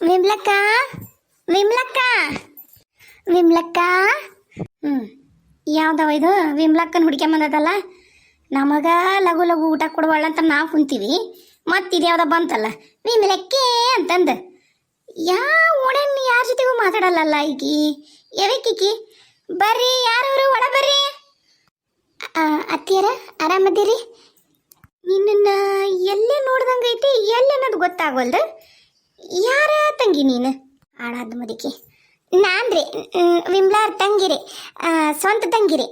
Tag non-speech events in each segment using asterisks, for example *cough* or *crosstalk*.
ವಿಮ್ಲಕ್ಕ? ವಿಮ್ಲಕ್ಕ? ವಿಮ್ಲಕ್ಕ? ಹ್ಞೂ ಯಾವ್ದವ ಇದು? ವಿಮ್ಲಕ್ಕನ ಹುಡ್ಕೊಂಬಂದದಲ್ಲ ನಮಗ ಲಘು ಲಘು ಊಟ ಕೊಡುವಳ ಅಂತ ನಾವು ಕುಂತೀವಿ. ಮತ್ತೆ ಯಾವ್ದ ಬಂತಲ್ಲ? ವಿಮ್ಲಕ್ಕೆ ಅಂತಂದು. ಯಾವ ಓಣನ್ ಯಾರ ಜೊತೆಗೂ ಮಾತಾಡಲ್ಲಲ್ಲ ಈಕಿ? ಯಾವಕ್ಕೀಕಿ ಬರ್ರಿ, ಯಾರವರು? ಒಳ ಬರ್ರಿ. ಅತ್ತಿಯರ, ಆರಾಮದಿರಿ? ನಿನ್ನ ಎಲ್ಲೇ ನೋಡ್ದಂಗೈತಿ, ಎಲ್ಲಿ ಅನ್ನೋದು ಗೊತ್ತಾಗೋಲ್ದು? ಯಾರ ತಂಗಿ ನೀನು? ಆಡಾದ ಮುದುಕಿ ನಾನ್ರಿ ವಿಮ್ಲಾರ್ ತಂಗಿರಿ ಸ್ವಂತ ತಂಗಿರಿ.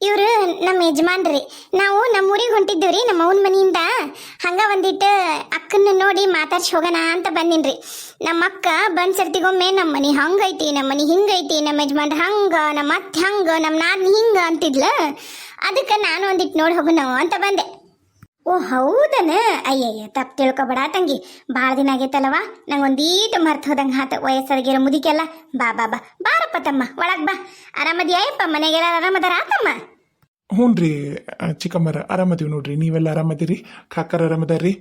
ಇವರು ನಮ್ಮ ಯಜಮಾನ್ರಿ. ನಾವು ನಮ್ಮ ಊರಿಗೆ ರೀ ನಮ್ಮ ಅವನ ಮನೆಯಿಂದ. ಹಂಗ ಒಂದಿಟ್ಟು ಅಕ್ಕನ ನೋಡಿ ಮಾತಾಡ್ಸಿ ಹೋಗೋಣ ಅಂತ ಬಂದಿನ್ರಿ. ನಮ್ಮ ಅಕ್ಕ ಬಂದ್ ಸರ್ತಿಗೊಮ್ಮೆ ನಮ್ಮ ಮನೆ ಹಂಗೈತಿ, ನಮ್ಮ ಮನೆ ಹಿಂಗೈತಿ, ನಮ್ಮ ಯಜಮಾನ್ರ ಹಂಗ, ನಮ್ಮ ಅತ್ತೆ ಹಂಗ, ನಮ್ಮ ನಾದ್ನ ಹಿಂಗ ಅಂತಿದ್ಲ. ಅದಕ್ಕೆ ನಾನು ಒಂದಿಟ್ಟು ನೋಡಿ ಹೋಗೋಣ ಅಂತ ಬಂದೆ. ಓ, ಹೌದನ? ಅಯ್ಯಯ್ಯ, ತಪ್ಪು ತಿಳ್ಕೊಬೇಡ ತಂಗಿ. ಭಾಳ ದಿನ ಆಗೈತಲ್ಲವ ನಂಗೆ ಒಂದೀಟು ಮರ್ತು ಹೋದಂಗೆ ಹಾತ ವಯಸ್ಸಾಗಿರೋ ಮುದಿಕೆಲ್ಲ ಬಾ ಬಾ ಬಾ. ಬಾರಪ್ಪ ತಮ್ಮ, ಒಳಗೆ ಬಾ. ಆರಾಮದಿಯಪ್ಪ ಮನೆಗೆಲ್ಲ ಆರಾಮದಾರ ಆತಮ್ಮ ಹ್ಞೂ ರೀ ಚಿಕ್ಕಮ್ಮರ. ಆರಾಮದೀವಿ ನೋಡ್ರಿ. ನೀವೆಲ್ಲ ಆರಾಮದಿರಿ? ಕಾಕರ್ ಆರಾಮದಾರ್ರಿ?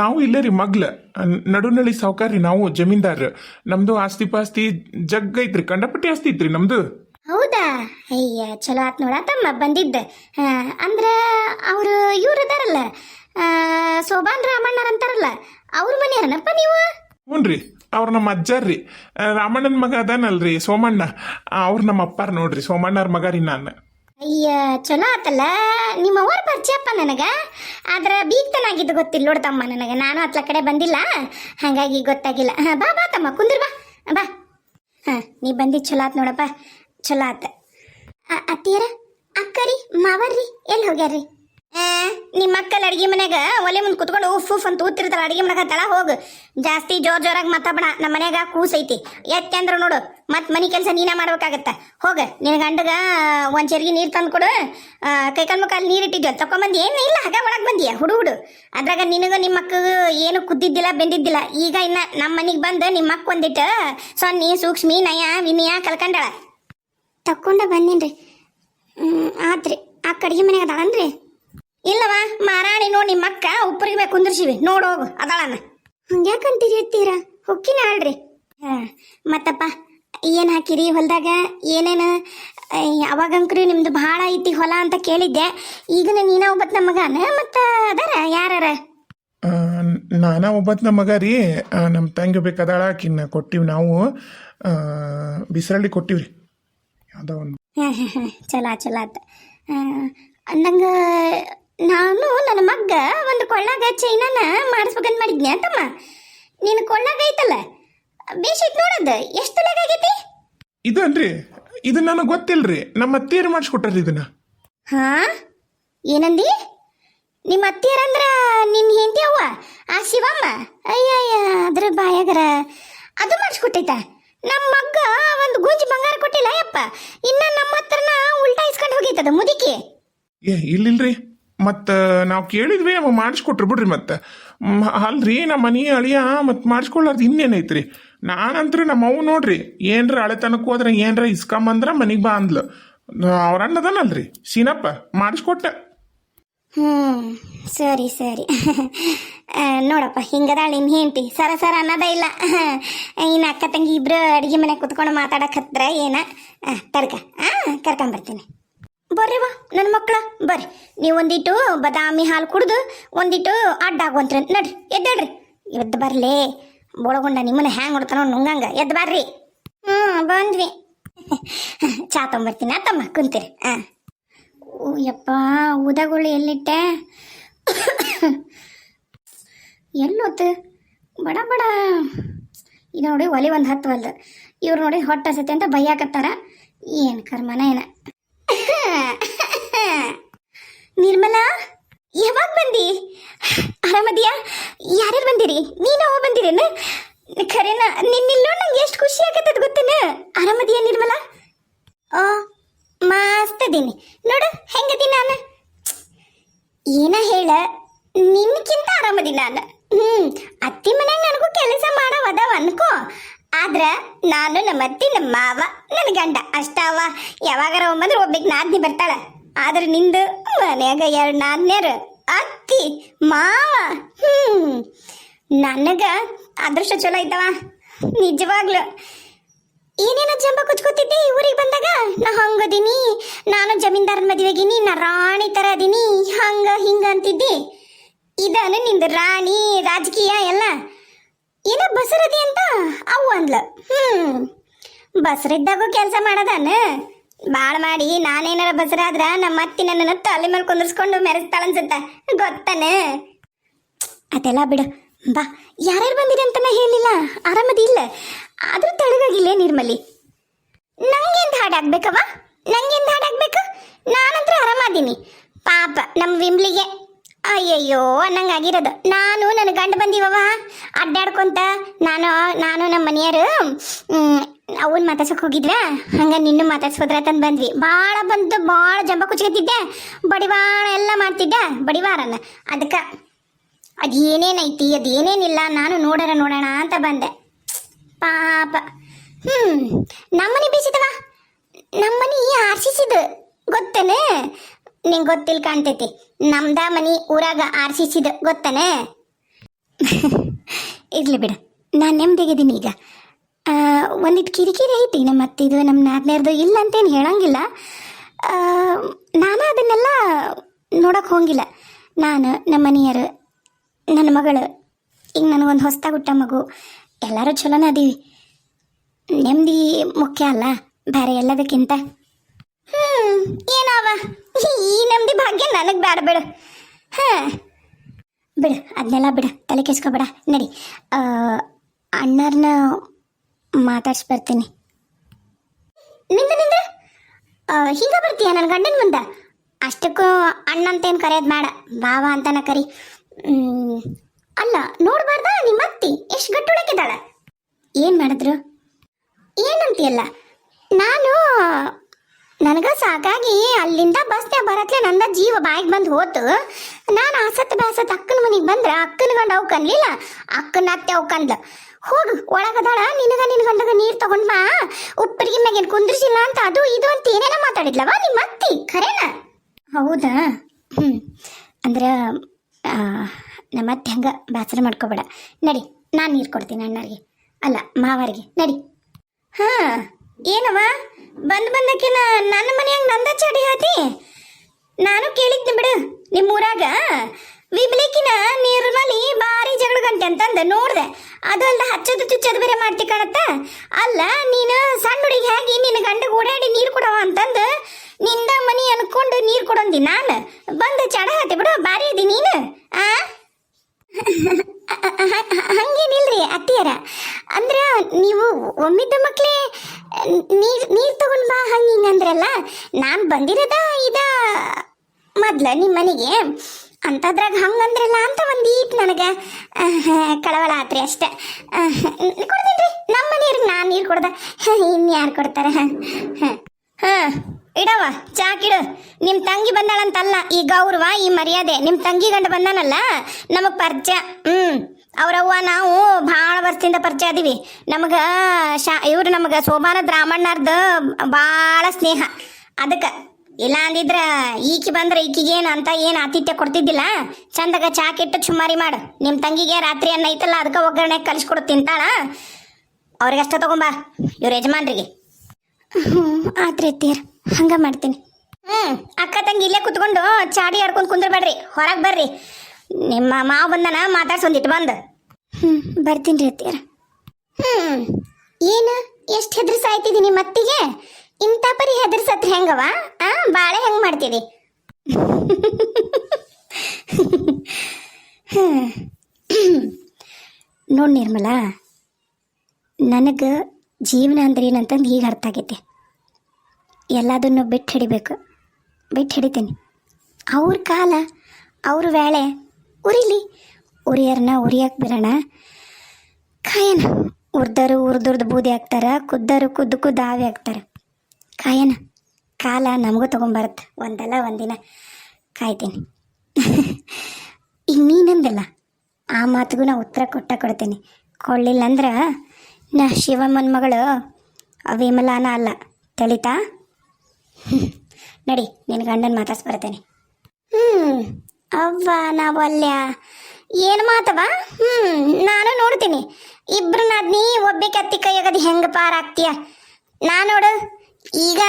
ನಾವು ಇಲ್ಲ ರೀ ಮಗ್ಲ. ನಡುನಳ್ಳಿ ಸಾವ್ಕಾರ ರೀ ನಾವು, ಜಮೀನ್ದಾರ್. ನಮ್ದು ಆಸ್ತಿ ಪಾಸ್ತಿ ಜಗ್ಗೈತ್ರಿ ಕಂಡಪಟ್ಟಿ ಆಸ್ತಿ ಐತ್ರಿ ನಮ್ದು. ಹೌದಾ? ಅಯ್ಯ ಚಲೋ ಆತ್ ನೋಡ. ತಮ್ಮ ಬಂದಿದ್ದ. ಅಂದ್ರೆ ಅವರು ಇವ್ರು ಅದಾರಲ್ಲ ಸೋಬಾನ್ ರಾಮಣ್ಣರ್ ಅಂತಾರಲ್ಲ ಅವ್ರ ಮನೆಯವನಪ್ಪ ನೀವು? ಹ್ಞೂನ್ರಿ ಅವ್ರು ಅವ್ರ ನಮ್ಮ ಅಜ್ಜಾರ್ರಿ ರಾಮಣ್ಣನ ಮಗ ಅದಾನಲ್ರಿ ಸೋಮಣ್ಣ. ಅವ್ರು ನಮ್ಮ ಅಪ್ಪಾರ್ ನೋಡ್ರಿ ಸೋಮಣ್ಣರ ಮಗ ರೀ ನಾನು. ಅಯ್ಯ ಚಲೋ ಆತಲ್ಲ. ನಿಮ್ಮ ಅವ್ರ ಪರಿಚಯಪ್ಪ ನನಗ. ಆದ್ರ ಬೀಗ್ತನಾಗಿದ್ದು ಗೊತ್ತಿಲ್ಲ ನೋಡ ತಮ್ಮ ನನಗೆ. ನಾನು ಅತ್ಲ ಕಡೆ ಬಂದಿಲ್ಲ. ಹಾಗಾಗಿ ಗೊತ್ತಾಗಿಲ್ಲ. ಹಾಂ ಬಾ ಬಾ ತಮ್ಮ ಕುಂದ್ರ ಬಾ. ಬಾ. ಹಾ ನೀ ಬಂದಿದ್ದು ಚಲೋ ಆತ್ ನೋಡಪ್ಪ. ಚಲೋ ಆತ. ಅತ್ತಿಯರ ಅಕ್ಕರಿ ಮಾವರ್ರಿ ಎಲ್ಲಿ ಹೋಗ್ಯಾರ್ರಿ? ನಿಮ್ಮ ಅಕ್ಕಲ್ ಅಡಿಗೆ ಮನ್ಯಾಗ ಒಲೆ ಮುಂದೆ ಕುತ್ಕೊಂಡು ಉಫ್ ಉಫ್ ಅಂತ ಊತಿರ್ತಾರ ಅಡಿಗೆ ಮಾಡಕತ್ತಾಳ ಹೋಗು. ಜಾಸ್ತಿ ಜೋರ್ ಜೋರಾಗಿ ಮಾತಾಡಬೇಡ ನಮ್ಮ ಮನ್ಯಾಗ ಕೂಸೈತಿ ಐತಿ. ಎತ್ತೆ ನೋಡು ಮತ್ ಮನಿ ಕೆಲಸ ನೀನೇ ಮಾಡ್ಬೇಕಾಗತ್ತ. ಹೋಗ ನಿನ್ನ ಗಂಡಗ ಒಂದ್ ಚೆರ್ಗಿ ನೀರ್ ತಂದು ಕೊಡು. ಕೈಕಾಲ್ ಮುಖ ನೀರ್ ಇಟ್ಟಿದ್ವ ತಕೊಂಬಂದಿ ಏನು ಇಲ್ಲ ಹಾಗ ಒಳಗ್ ಬಂದಿಯ? ಹುಡು ಹುಡು. ಅದ್ರಾಗ ನಿನಗ ನಿಮ್ಮ ಅಕ್ಕಗ ಏನು ಕುದ್ದಿದ್ದಿಲ್ಲ ಬೆಂದಿದ್ದಿಲ್ಲ. ಈಗ ಇನ್ನ ನಮ್ಮ ಮನಿಗ್ ಬಂದು ನಿಮ್ಮ ಅಕ್ಕ ಒಂದಿಟ್ಟು ಸೊನ್ನಿ ಸೂಕ್ಷ್ಮಿ ನಯ ವಿನಯ ಕಲ್ಕಂಡಳ. ತಕೊಂಡ ಬಂದಿನ್ರಿ. ಆತ್ರಿ. ಆ ಕಡಿಗೆ ಮನೆಗೆ ಅದಾಳನ್ರಿ ಇಲ್ಲವ ಮಾರಾಣಿ ನೋಡಿ ನಿಮ್ಮ ಅಕ್ಕ ಉಪ್ಪರಿಗೆ ಮೇಲೆ ಕುಂದ್ರಿಸಿವಿ. ನೋಡೋಗು ಅದಾಳನ ಹಂಗ್ಯಾಕಂತೀರಿ ಅತ್ತೀರ? ಹೊಕ್ಕಿನ ಆಳ್ರಿ. ಹಾ ಮತ್ತಪ್ಪ ಏನು ಹಾಕಿರಿ ಹೊಲದಾಗ? ಏನೇನು? ಅವಾಗಂಕ್ರಿ ನಿಮ್ದು ಭಾಳ ಐತಿ ಹೊಲ ಅಂತ ಕೇಳಿದ್ದೆ. ಈಗ ನೀನ ಒಬ್ಬತ್ ನಮ್ಮ ಮಗನ ಮತ್ತು ಅದಾರ? ಯಾರಾರ? ನಾನ ಒಬ್ಬತ್ ನಮ್ಮ ಮಗ ರೀ. ನಮ್ಮ ತಂಗಿ ಬೇಕಾದಾಳ ಕಿನ್ನ ಕೊಟ್ಟಿವಿ ನಾವು. ಬಿಸಿರಳ್ಳಿ ಬಿಸರಳ್ಳಿ ಕೊಟ್ಟಿವ್ರಿ. ಯಾವುದೋ ಒಂದು. ಹಾಂ ಹಾಂ ಹಾಂ ಚಲೋ ಚಲೋ ಆತ. ಅಂದಂಗ ನಾನು ನನ್ನ ಮಗ್ಗ ಒಂದು ಕೊಳ್ಳಾಗ ಚೈನಾನ ಮಾಡಿಸ್ಬೇಕಂತ ಮಾಡಿದ್ನಿ ಅಂತಮ್ಮ. ನಿನ್ನ ಕೊಳ್ಳಾಗ ಐತಲ್ಲ ಬೇಷ್ ಐತ್ ನೋಡದ ಎಷ್ಟು ಲೆಗ ಆಗೈತಿ? ಇದನ್ರಿ ಇದು ನನಗೆ ಗೊತ್ತಿಲ್ರಿ. ನಮ್ಮ ಅತ್ತಿಯರು ಮಾಡಿಸ್ಕೊಟ್ಟಾರ್ರಿ ಇದನ್ನ. ಹಾ? ಏನಂದಿ? ನಿಮ್ಮ ಅತ್ತಿಯರಂದ್ರ ನಿನ್ನ ಹೆಂಡತಿ ಅವ್ವ? ಆ ಶಿವಮ್ಮ? ಅಯ್ಯಯ್ಯ ಅದ್ರ ಬಾಯಾಗರ. ಅದು ಮಾಡಿಸ್ಕೊಟ್ಟೈತ. ನಮ್ಮ ಮಗ್ಗ ಒಂದು ಗುಂಜಿ ಬಂಗಾರ ಕೊಟ್ಟಿಲ್ಲ ಯಪ್ಪ ಇನ್ನ ನಮ್ಮ ಹತ್ರನ ಉಲ್ಟಾ ಇಸ್ಕೊಂಡು ಹೋಗಿತ್ತದ ಮುದುಕಿ? ಏ, ಇಲ್ಲಿಲ್ರಿ. ಮತ್ತು ನಾವು ಕೇಳಿದ್ವಿ, ಅವ ಮಾಡಿಸ್ಕೊಟ್ರು ಬಿಡ್ರಿ ಮತ್ತೆ. ಅಲ್ರಿ, ನಮ್ಮ ಮನೆ ಅಳಿಯ ಮತ್ತು ಮಾಡಿಸ್ಕೊಳ್ಳಾರ್ದು ಇನ್ನೇನೈತ್ರಿ? ನಾನಂತ್ರ ನಮ್ಮ ಅವು ನೋಡ್ರಿ, ಏನ್ರ ಅಳೆತನಕ್ಕೆ ಹೋದ್ರೆ ಏನ್ರ ಇಸ್ಕೊಂಬಂದ್ರ ಮನೆಗೆ ಬಾ ಅಂದ್ಲು. ಅವ್ರ ಅಣ್ಣದನಲ್ರಿ, ಸೀನಪ್ಪ ಮಾಡಿಸ್ಕೊಟ್ಟೆ ಹ್ಮ್, ಸರಿ ಸರಿ. ನೋಡಪ್ಪ, ಹಿಂಗದಾಳ ನಿಮ್ಮ ಹೆಂಡತಿ. ಸರ ಸರ ಅನ್ನೋದ ಇಲ್ಲ. ಇನ್ನು ಅಕ್ಕ ತಂಗಿ ಇಬ್ಬರು ಅಡುಗೆ ಮನೆ ಕುತ್ಕೊಂಡು ಮಾತಾಡಕತ್ರ ಏನ? ತಡ್ಕ. ಆ ಕರ್ಕೊಂಬರ್ತೀನಿ ಬರ್ರಿ ಬಾ ನನ್ನ ಮಕ್ಕಳ ಬರ್ರಿ. ನೀವು ಒಂದಿಟ್ಟು ಬದಾಮಿ ಹಾಲು ಕುಡಿದು, ಒಂದಿಟ್ಟು ಅಡ್ಡ ಆಗುವಂತ್ರಿ ನಡ್ರಿ, ಎದ್ದೇಳ್ರಿ. ಎದ್ದು ಬರಲೇ. ಬೋಳಗೊಂಡ ನಿಮ್ಮನ್ನ ಹ್ಯಾಂಗ್ ನೋಡ್ತಾನೋ ನುಂಗಂಗ. ಎದ್ದು ಬರ್ರಿ. ಹ್ಞೂ ಬಂದ್ವಿ. *laughs* ಚಾ ತೊಂಬರ್ತೀನಿ ಆತಮ್ಮ, ಕುಂತೀರಿ. ಹಾಂ ಯಪ್ಪ ಊದಗಳು ಎಲ್ಲಿಟ್ಟೆ? ಎಲ್ಲೊತ್ತು ಬಡ ಬಡ. ಇದು ನೋಡಿ, ಒಲಿ ಒಂದು ಹತ್ತು ಒಲ್ದು ಇವ್ರು ನೋಡಿ ಹೊಟ್ಟೆ ಹಸತಿ ಅಂತ ಬೈಯಾಕತ್ತಾರ ಏನು ಕರ್ಮನ ಏನ? ನಿರ್ಮಲಾ, ಯಾವಾಗ ಬಂದಿ? ಆರಾಮದಿಯಾ? ಯಾರ್ಯಾರು ಬಂದಿರಿ? ನೀನು ಅವ ಬಂದಿರೇನು? ಖರೇನ, ನಿನ್ನಿಲ್ಲೋ ನಂಗೆ ಎಷ್ಟು ಖುಷಿ ಆಗತ್ತದ ಗೊತ್ತೇನ? ಆರಾಮದಿಯಾ ನಿರ್ಮಲಾ? ಓ ಮಸ್ತ್ ಅದೀನಿ ನೋಡು, ಹೆಂಗದಿ ನಾನು? ಏನ ಹೇಳ, ನಿನ್ಕಿಂತ ಆರಾಮದಿ ನಾನು. ಹ್ಮ್, ಅತ್ತಿ ಮನ್ಯಾಗ ನನಗೂ ಕೆಲಸ ಮಾಡವ ಅದಾವ ಅನ್ಕೋ. ಆದ್ರ ನಾನು ನಮ್ಮ ಅತ್ತಿ, ನಮ್ಮ ಮಾವ ನನ್ನ ಗಂಡ ಅಷ್ಟಾವ. ಯಾವಾಗಾರ ಒಮ್ಮಂದ್ರೆ ಒಬ್ಬಕ್ ನಾದ್ನಿ ಬರ್ತಾಳ. ಆದ್ರೆ ನಿಂದು ಮನ್ಯಾಗ ಎರಡು ನಾದ್ನ್ಯಾರು. ಅತ್ತಿ, ಮಾವ, ಹ್ಮ್. ನನಗ ಅದೃಷ್ಟ ಚಲೋ ಐತವ. ನಿಜವಾಗ್ಲು. ಏನೇನೋ ಜಂಬ ಕುಚ್ಕೋತಿದ್ದೆ ಊರಿಗೆ ಬಂದಾಗ? ನಾ ಹಂಗದೀನಿ ನಾನು ಜಮೀನ್ದಾರನ ಮದುವೆಗಿನಿ ನಾ ರಾಣಿ ಥರ ಅದೀನಿ. ಹಂಗ ಹಿಂಗ ಅಂತಿದ್ದಿ. ಇದಾನ ನಿಂದ ರಾಣಿ, ರಾಜಕೀಯ ಎಲ್ಲ. ಏನೋ ಬಸರದಿ ಅಂತ? ಅವು ಅಂದ್ಲ. ಹ್ಮ್. ಬಸರಿದ್ದಾಗೂ ಕೆಲಸ ಮಾಡದಾನ? ಬಾಳ್ ಮಾಡಿ, ನಾನೇನಾರ ಬಸರಾದ್ರ ನಮ್ಮ ಅತ್ತಿ ನನ್ನನ್ನು ತಲೆ ಮೇಲೆ ಕುಂದರ್ಸ್ಕೊಂಡು ಮೆರೆಸ್ತಾಳ ಅನ್ಸುತ್ತೆ ಗೊತ್ತಾನ? ಅದೆಲ್ಲ ಬಿಡು. ಬಾ, ಯಾರ್ಯಾರು ಬಂದಿರಿ ಅಂತ ನಾ ಹೇಳಿಲ್ಲ. ಆರಾಮದಿಲ್ಲ ಆದ್ರೂ ತಳಗಾಗಿಲ್ಲ ನಿರ್ಮಲಿ ನಂಗೆಂತ ಹಾಡಾಗ್ಬೇಕವ ನಂಗೆಂತ ಹಾಡಾಗ್ಬೇಕು? ನಾನಂತ್ರ ಆರಾಮಾದೀನಿ. ಪಾಪ ನಮ್ಮ ವಿಮ್ಲಿಗೆ. ಅಯ್ಯಯ್ಯೋ, ಅನ್ನಂಗಾಗಿರೋದು. ನಾನು, ನನ್ನ ಗಂಡ ಬಂದಿವವ ಅಡ್ಡಾಡ್ಕೊಂತ ನಾನು ನಾನು ನಮ್ಮ ಮನೆಯವರು ಅವನ್ ಮಾತಾಡ್ಸಕ್ ಹೋಗಿದ್ರ ಹಂಗ ನಿನ್ನ ಮಾತಾಡ್ಸೋದ್ರ ತಂದು ಬಂದ್ವಿ. ಭಾಳ ಬಂತು ಭಾಳ ಜಂಬ ಕುಚ್ಕೊತಿದ್ದೆ ಬಡಿವಾಳ ಎಲ್ಲ ಮಾಡ್ತಿದ್ದೆ ಬಡಿವಾರನ ಅದಕ್ಕೆ ಅದೇನೇನೈತಿ, ಅದೇನೇನಿಲ್ಲ, ನಾನು ನೋಡೋಣ ನೋಡೋಣ ಅಂತ ಬಂದೆ. ಪಾಪ. ಹ್ಮ್, ನಮ್ಮನೆ ಬೀಸಿದವ. ನಮ್ಮನಿ ಆರ್ಸಿಸಿದ. ಗೊತ್ತೇನೆ? ನಿಂಗೆ ಗೊತ್ತಿಲ್ಲ ಕಾಣ್ತೈತಿ. ನಮ್ದ ಮನಿ ಊರಾಗ ಆರ್ಸಿಸಿದ. ಗೊತ್ತೇನೆ? *laughs* ಇರ್ಲಿ ಬಿಡ. ನಾನು ನೆಮ್ಮದಿಗಿದ್ದೀನಿ ಈಗ. ಒಂದಿಟ್ಟು ಕಿರಿಕಿರಿ ಐತಿ ನಮ್ಮ ಅತ್ತಿದು ನಮ್ಮ ನಾದ್ನೇರ್ದು ಇಲ್ಲ ಅಂತೇನು ಹೇಳಂಗಿಲ್ಲ. ನಾನು ಅದನ್ನೆಲ್ಲ ನೋಡಕ್ಕೆ ಹೋಗಿಲ್ಲ. ನಾನು ನಮ್ಮ ಮನೆಯರು ನನ್ನ ಮಗಳು. ಈಗ ನನಗೊಂದು ಹೊಸ್ದಾಗಿ ಹುಟ್ಟ ಮಗು. ಎಲ್ಲರೂ ಚಲೋನ ಅದೀವಿ. ನೆಮ್ಮದಿ ಮುಖ್ಯ ಅಲ್ಲ, ಬೇರೆ ಎಲ್ಲದಕ್ಕಿಂತ. ಹ್ಞೂ ಏನವ? ಈ ನೆಮ್ಮದಿ ಭಾಗ್ಯ ನನಗೆ ಬೇಡ ಬಿಡು. ಹಾಂ ಬಿಡು ಅದನ್ನೆಲ್ಲ ಬಿಡು, ತಲೆ ಕೆಸ್ಕೊಬೇಡ ನಡಿ. ಅಣ್ಣರನ್ನ ಅಣ್ಣರ್ನ ಮಾತಾಡ್ಸಿ ಬರ್ತೀನಿ. ನಿಂದ ನಿಂದ? ಹಿಂಗ ಬರ್ತೀಯ ನನ್ನ ಗಂಡನ ಮುಂದೆ? ಅಷ್ಟಕ್ಕೂ ಅಣ್ಣ ಅಂತ ಏನು ಕರೆಯೋದು ಬೇಡ. ಬಾವ ಅಂತನ ಕರಿ. ಅಲ್ಲ, ನೋಡಬಾರ್ದ? ನಿಮ್ಮ ಅತ್ತಿ ಎಷ್ಟು ಗಟ್ಟುಳಕಿದ್ದಾಳ ಏನು ಮಾಡಿದ್ರು? ಏನಂತೀಯಲ್ಲ? ನಾನು, ನನಗ ಸಾಕಾಗಿ ಅಲ್ಲಿಂದ ಬಸ್ನ್ಯಾಗ ಬರತ್ಲೆ ನಂದ ಜೀವ ಬಾಯಿಗೆ ಬಂದು ಹೋತು. ನಾನು ಆಸತ್ ಬ್ಯಾಸತ್ ಅಕ್ಕನ ಮನೆಗೆ ಬಂದ್ರೆ ಅಕ್ಕನ ಗಂಡ ಅವ್ಕನ್ಲಿಲ್ಲ ಅಕ್ಕನ ಅತ್ತೆ ಅವ್ ಹೋಗು ಹೋಗು, ಒಳಗದಾಳ. ನಿನಗ, ನಿನ್ ಗಂಡಗ ನೀರು ತಗೊಂಡ್ ಬಾ. ಉಪ್ಪರಿಗೆ ಮ್ಯಾಗೇನ್ ಕುಂದ್ರಿಸಿಲ್ಲ ಅಂತ ಅದು ಇದು ಅಂತ ಏನೇನ ಮಾತಾಡಿದ್ಲವ ನಿಮ್ಮ ಅತ್ತಿ? ಖರೇನ? ಹೌದಾ? ಹ್ಮ್. ಅಂದ್ರ ನಮ್ಮ ಅತ್ತೆ ಹಂಗೆ ಬೇಸರ ಮಾಡ್ಕೋಬೇಡ. ನಡಿ, ನಾನು ನೀರು ಕೊಡ್ತೀನಿ ಅಣ್ಣರಿಗೆ. ಅಲ್ಲ, ಮಾವರಿಗೆ. ನಡಿ. ಹಾ ಏನವ ಬಂದ್ ಬಂದಕ್ಕಿನ ನನ್ನ ಮನ್ಯಾಗ ನಂದ ಚಡಿ ಹಾತಿ ನಾನು ಕೇಳಿದ್ನಿ ಬಿಡು ನಿಮ್ಮ ಊರಾಗ ವಿಬ್ಲಿಕಿನ ನಿರ್ಮಲಿ ಭಾರಿ ಜಗಳ ಗಂಟೆ ಅಂತಂದ, ನೋಡ್ದೆ. ಅದು ಹಚ್ಚದು ಚುಚ್ಚದು ಬೇರೆ ಮಾಡ್ತಿ ಕಾಣತ್ತ? ಅಲ್ಲ, ನೀನು ಸಣ್ಣ ಹುಡುಗಿ ಹೇಗೆ ನಿನ್ನ ಗಂಡಗೆ ಓಡಾಡಿ ನೀರು ಕೊಡವ ಅಂತಂದು ನಿಂದ ಮನಿ ಅನ್ಕೊಂಡು ನೀರು ಕೊಡೊಂದಿ ನಾನು? ಬಂದು ಚಡ ಹತ್ತಿ ಬಿಡು ಭಾರಿ ಇದಿ ನೀನು. ಆ? ಹಂಗೇನಿಲ್ರಿ ಅತ್ತಿಯರ. ಅಂದ್ರ ನೀವು ಒಮ್ಮಿದ್ದ ಮಕ್ಳೇ ನೀರ್ ನೀರ್ ತಗೊಂಡ್ ಬಾ ಹಂಗ ಅಂದ್ರಲ್ಲ? ನಾನ್ ಬಂದಿರೋದ ಇದ ಮೊದ್ಲ ನಿಮ್ಮ ಮನೆಗೆ. ಅಂತದ್ರಾಗ ಹಂಗಂದ್ರಲ್ಲ ಅಂತ ಒಂದೀಟ್ ನನಗ. ಆಹ್, ಕಳವಳ ಆತ್ರಿ ಅಷ್ಟೆ. ಆಹ್, ಕೊಡ್ತೀನ್ರಿ ನಮ್ಮ ಮನೆಯವ್ರಿಗೆ ನಾನು ನೀರು ಕೊಡ್ದ. ಇನ್ಯಾರು ಕೊಡ್ತಾರ? ಹಾ. ಇಡವ ಚಾಕಿಡು ನಿಮ್ಮ ತಂಗಿ ಬಂದಾಳಂತಲ್ಲ, ಈ ಗೌರವ, ಈ ಮರ್ಯಾದೆ. ನಿಮ್ಮ ತಂಗಿ ಗಂಡ ಬಂದಾನಲ್ಲ, ನಮಗೆ ಪರಿಚಯ. ಹ್ಮ್ ಅವ್ರವ್ವ ನಾವು ಭಾಳ ವರ್ಷದಿಂದ ಪರಿಚಯ ಅದೀವಿ. ನಮಗ ಶಾ, ಇವ್ರು ನಮಗ ಸೋಮಾನದ ರಾಮಣ್ಣರ್ದ ಭಾಳ ಸ್ನೇಹ. ಅದಕ್ಕ ಇಲ್ಲ ಅಂದಿದ್ರ ಈಕಿ ಬಂದ್ರ ಈಕಿಗೇನು ಅಂತ ಏನು ಆತಿಥ್ಯ ಕೊಡ್ತಿದ್ದಿಲ್ಲ, ಚಂದಾಗ ಚಾಕಿಟ್ಟು ಚುಮ್ಮಾರಿ ಮಾಡು. ನಿಮ್ಮ ತಂಗಿಗೆ ರಾತ್ರಿ ಅನ್ನ ಐತಲ್ಲ, ಅದಕ್ಕೆ ಒಗ್ಗರಣೆ ಕಲಿಸ್ಕೊಡು, ತಿಂತಾಳ. ಅವ್ರಿಗಷ್ಟ ತಗೊಂಬಾ, ಇವ್ರ ಯಜಮಾನ್ರಿಗೆ. ಹ್ಞೂ ಆತ್ರಿ ಅತ್ತೀರ್ ಹಂಗ ಮಾಡ್ತೀನಿ. ಹ್ಮ್, ಅಕ್ಕ ತಂಗಿ ಇಲ್ಲೇ ಕುತ್ಕೊಂಡು ಚಾಡಿ ಆಡ್ಕೊಂಡು ಕುಂದ್ರಬೇಡ್ರಿ. ಹೊರಗೆ ಬರ್ರಿ. ನಿಮ್ಮ ಮಾವ ಬಂದನ ಮಾತಾಡ್ಸೊಂದಿಟ್ಟು ಬಂದು. ಹ್ಮ್, ಬರ್ತೀನಿ ರೀ ಅತ್ತೀರ ಹ್ಮ್, ಏನು? ಎಷ್ಟು ಹೆದರ್ಸಾಯ್ತಿದಿ ನಿಮ್ಮ ಅತ್ತಿಗೆ? ಇಂಥ ಪರಿ ಹೆದರ್ಸತ್ರ ಹೆಂಗವ ಆ, ಬಾಳೆ ಹೆಂಗ್ ಮಾಡ್ತೀರಿ? ನೋಡಿ ನಿರ್ಮಲಾ, ನನಗೆ ಜೀವನ ಅಂದ್ರೆ ಏನಂತಂದು ಈಗ ಅರ್ಥ ಆಗೈತೆ. ಎಲ್ಲದನ್ನು ಬಿಟ್ಟು ಹಿಡಿಬೇಕು. ಬಿಟ್ಟು ಹಿಡಿತೀನಿ. ಅವ್ರ ಕಾಲ, ಅವ್ರ ವೇಳೆ ಉರಿಲಿ. ಉರಿಯರನ್ನ ಉರಿಯಕ್ಕೆ ಬಿಡೋಣ. ಕಾಯನ ಉರ್ದರು ಉರ್ದುರ್ದು ಬೂದಿ ಹಾಕ್ತಾರೆ, ಕುದ್ದರು ಕುದ್ದು ಕುದ್ದು ಆವಿ ಹಾಕ್ತಾರೆ. ಕಾಯನ ಕಾಲ ನಮಗೂ ತೊಗೊಂಬರುತ್ತೆ ಒಂದಲ್ಲ ಒಂದಿನ ಕಾಯ್ತೀನಿ. ಈಗ ನೀನಂದಲ್ಲ ಆ ಮಾತಿಗೂ ನಾ ಉತ್ತರ ಕೊಟ್ಟ ಕೊಡ್ತೀನಿ. ಕೊಡಲಿಲ್ಲ ಅಂದ್ರೆ, ನಾ ಶಿವಮ್ಮನ ಮಗಳು ವಿಮಲಾನ ಅಲ್ಲ. ತಿಳಿತಾ. ನಡಿ ನಿನ್ನ ಗಂಡನ ಮಾತಾಡ್ಸಿ ಬರ್ತೇನೆ ಹ್ಞೂ ಅವ್ವ, ನಾವು ಅಲ್ಯ? ಏನು ಮಾತವ ಹ್ಮ್, ನಾನು ನೋಡ್ತೀನಿ. ಇಬ್ರನ್ನ ನೀ ಒಬ್ಬಕ್ಕೆ ಅತ್ತಿ ಕೈಯಾಗದು ಹೆಂಗ ಪಾರ ಆಗ್ತೀಯ? ನಾ ನೋಡು, ಈಗ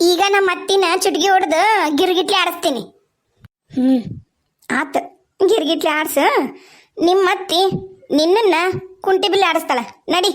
ಈಗ ನಮ್ಮ ಅತ್ತಿನ ಚುಟ್ಗಿ ಹೊಡೆದು ಗಿರ್ಗಿಟ್ಲಿ ಆಡಿಸ್ತೀನಿ. ಹ್ಮ್, ಆತ, ಗಿರ್ಗಿಟ್ಲಿ ಆಡ್ಸ. ನಿಮ್ಮ ಅತ್ತಿ ನಿನ್ನನ್ನ ಕುಂಟಿ ಬಿಲ್ಲಿ ಆಡಿಸ್ತಾಳ. ನಡಿ.